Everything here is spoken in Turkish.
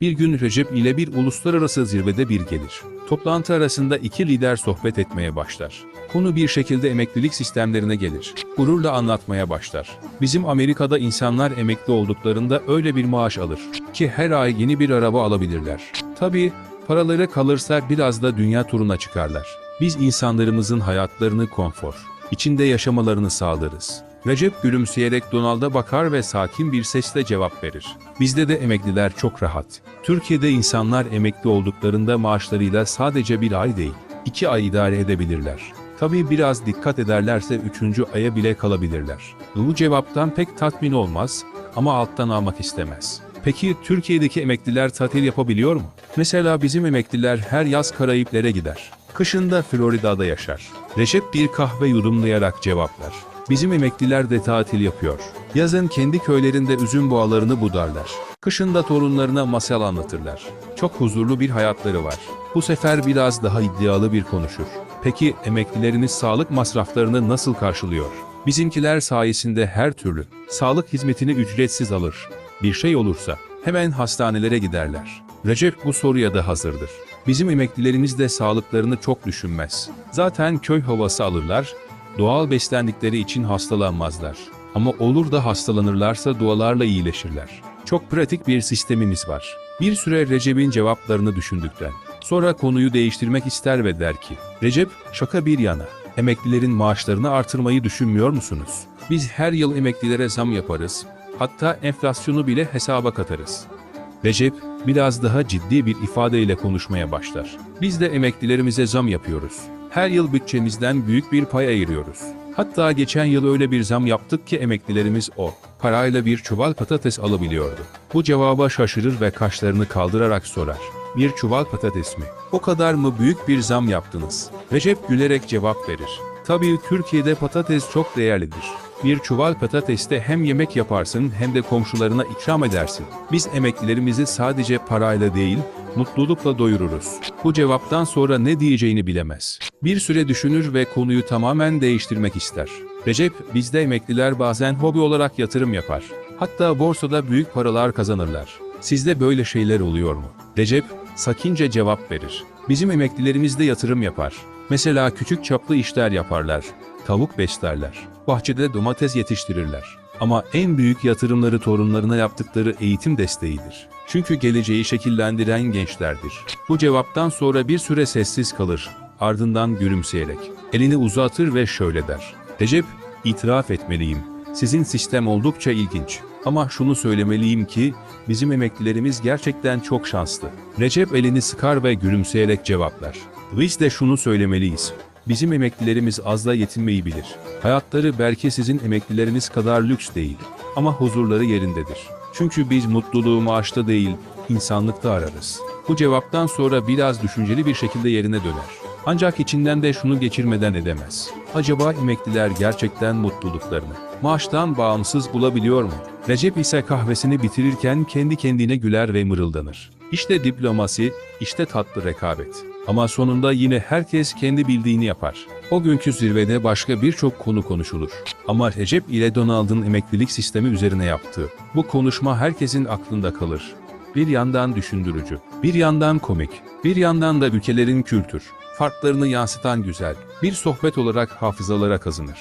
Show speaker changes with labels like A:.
A: Bir gün Recep ile bir uluslararası zirvede bir gelir. Toplantı arasında iki lider sohbet etmeye başlar. Konu bir şekilde emeklilik sistemlerine gelir. Gururla anlatmaya başlar. Bizim Amerika'da insanlar emekli olduklarında öyle bir maaş alır ki her ay yeni bir araba alabilirler. Tabii paraları kalırsa biraz da dünya turuna çıkarlar. Biz insanlarımızın hayatlarını konfor, içinde yaşamalarını sağlarız. Recep gülümseyerek Donald'a bakar ve sakin bir sesle cevap verir. Bizde de emekliler çok rahat. Türkiye'de insanlar emekli olduklarında maaşlarıyla sadece bir ay değil, iki ay idare edebilirler. Tabii biraz dikkat ederlerse üçüncü aya bile kalabilirler. Bu cevaptan pek tatmin olmaz ama alttan almak istemez. Peki Türkiye'deki emekliler tatil yapabiliyor mu? Mesela bizim emekliler her yaz Karayiplere gider. Kışında Florida'da yaşar. Recep bir kahve yudumlayarak cevaplar. Bizim emekliler de tatil yapıyor. Yazın kendi köylerinde üzüm boğalarını budarlar. Kışında torunlarına masal anlatırlar. Çok huzurlu bir hayatları var. Bu sefer biraz daha iddialı bir konuşur. Peki emeklileriniz sağlık masraflarını nasıl karşılıyor? Bizimkiler sayesinde her türlü sağlık hizmetini ücretsiz alır. Bir şey olursa hemen hastanelere giderler. Recep bu soruya da hazırdır. Bizim emeklilerimiz de sağlıklarını çok düşünmez. Zaten köy havası alırlar, doğal beslendikleri için hastalanmazlar. Ama olur da hastalanırlarsa dualarla iyileşirler. Çok pratik bir sistemimiz var. Bir süre Recep'in cevaplarını düşündükten sonra konuyu değiştirmek ister ve der ki, Recep şaka bir yana, emeklilerin maaşlarını artırmayı düşünmüyor musunuz? Biz her yıl emeklilere zam yaparız, hatta enflasyonu bile hesaba katarız. Recep biraz daha ciddi bir ifadeyle konuşmaya başlar. Biz de emeklilerimize zam yapıyoruz. Her yıl bütçemizden büyük bir pay ayırıyoruz. Hatta geçen yıl öyle bir zam yaptık ki emeklilerimiz o parayla bir çuval patates alabiliyordu. Bu cevaba şaşırır ve kaşlarını kaldırarak sorar. Bir çuval patates mi? O kadar mı büyük bir zam yaptınız? Recep gülerek cevap verir. Tabii Türkiye'de patates çok değerlidir. Bir çuval patateste hem yemek yaparsın hem de komşularına ikram edersin. Biz emeklilerimizi sadece parayla değil, mutlulukla doyururuz. Bu cevaptan sonra ne diyeceğini bilemez. Bir süre düşünür ve konuyu tamamen değiştirmek ister. Recep, bizde emekliler bazen hobi olarak yatırım yapar. Hatta borsada büyük paralar kazanırlar. Sizde böyle şeyler oluyor mu? Recep, sakince cevap verir. Bizim emeklilerimiz de yatırım yapar. Mesela küçük çaplı işler yaparlar. Tavuk beslerler. Bahçede domates yetiştirirler. Ama en büyük yatırımları torunlarına yaptıkları eğitim desteğidir. Çünkü geleceği şekillendiren gençlerdir. Bu cevaptan sonra bir süre sessiz kalır. Ardından gülümseyerek elini uzatır ve şöyle der. Recep, itiraf etmeliyim. Sizin sistem oldukça ilginç. Ama şunu söylemeliyim ki bizim emeklilerimiz gerçekten çok şanslı. Recep elini sıkar ve gülümseyerek cevaplar. Biz de şunu söylemeliyiz. Bizim emeklilerimiz azla yetinmeyi bilir. Hayatları belki sizin emeklileriniz kadar lüks değil ama huzurları yerindedir. Çünkü biz mutluluğu maaşta değil, insanlıkta ararız. Bu cevaptan sonra biraz düşünceli bir şekilde yerine döner. Ancak içinden de şunu geçirmeden edemez. Acaba emekliler gerçekten mutluluklarını maaştan bağımsız bulabiliyor mu? Recep ise kahvesini bitirirken kendi kendine güler ve mırıldanır. İşte diplomasi, işte tatlı rekabet. Ama sonunda yine herkes kendi bildiğini yapar. O günkü zirvede başka birçok konu konuşulur. Ama Recep ile Donald'ın emeklilik sistemi üzerine yaptığı bu konuşma herkesin aklında kalır. Bir yandan düşündürücü, bir yandan komik, bir yandan da ülkelerin kültür, farklarını yansıtan güzel, bir sohbet olarak hafızalara kazınır.